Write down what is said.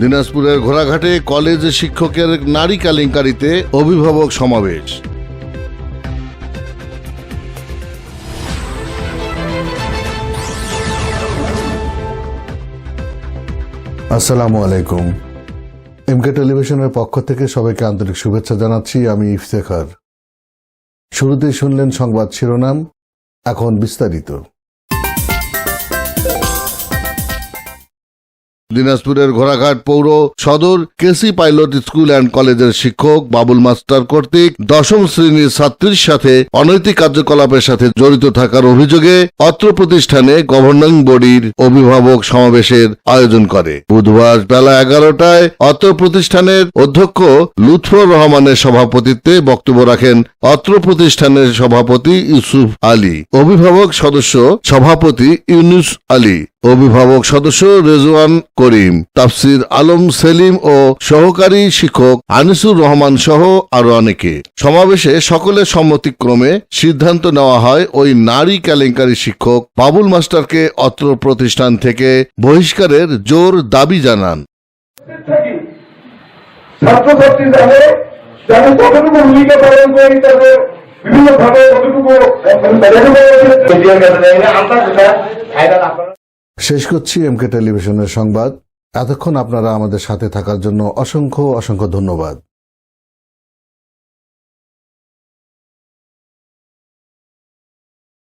দিনাজপুরের ঘোড়াঘাটে কলেজ শিক্ষকের নারী কেলেঙ্কারিতে অভিভাবক সমাবেশ। আসসালামু আলাইকুম। এমকে টেলিভিশনের পক্ষ থেকে সবাইকে আন্তরিক শুভেচ্ছা জানাচ্ছি, আমি ইফতেখার। শুরুতেই শুনলেন সংবাদ শিরোনাম, এখন বিস্তারিত। দিনাজপুরের ঘোড়াঘাট পৌর সদর কেসি পাইলট স্কুল অ্যান্ড কলেজের শিক্ষক বাবুল মাস্টার কর্তৃক দশম শ্রেণির ছাত্রীর সাথে অনৈতিক কার্যকলাপের সাথে জড়িত থাকার অভিযোগে অত্র প্রতিষ্ঠানে গভর্নিং বডির অভিভাবক সমাবেশের আয়োজন করে। বুধবার বেলা এগারোটায় অত্র প্রতিষ্ঠানের অধ্যক্ষ লুৎফর রহমানের সভাপতিত্বে বক্তব্য রাখেন অত্র প্রতিষ্ঠানের সভাপতি ইউসুফ আলী। অভিভাবক সদস্য সভাপতি ইউনুস আলী। অভিভাবক সদস্য রেজওয়ান করিম তাফসির আলম সেলিম ও সহকারী শিক্ষক আনিসুর রহমান সহ আরও অনেকে সমাবেশে সকলের সম্মতিক্রমে সিদ্ধান্ত নেওয়া হয় ওই নারী কেলেঙ্কারি শিক্ষক বাবুল মাস্টারকে অত্র প্রতিষ্ঠান থেকে বহিষ্কারের জোর দাবি জানান বিভিন্ন ভাবে শেষ করছি এমকে টেলিভিশনের সংবাদ। এতক্ষণ আপনারা আমাদের সাথে থাকার জন্য অসংখ্য অসংখ্য ধন্যবাদ।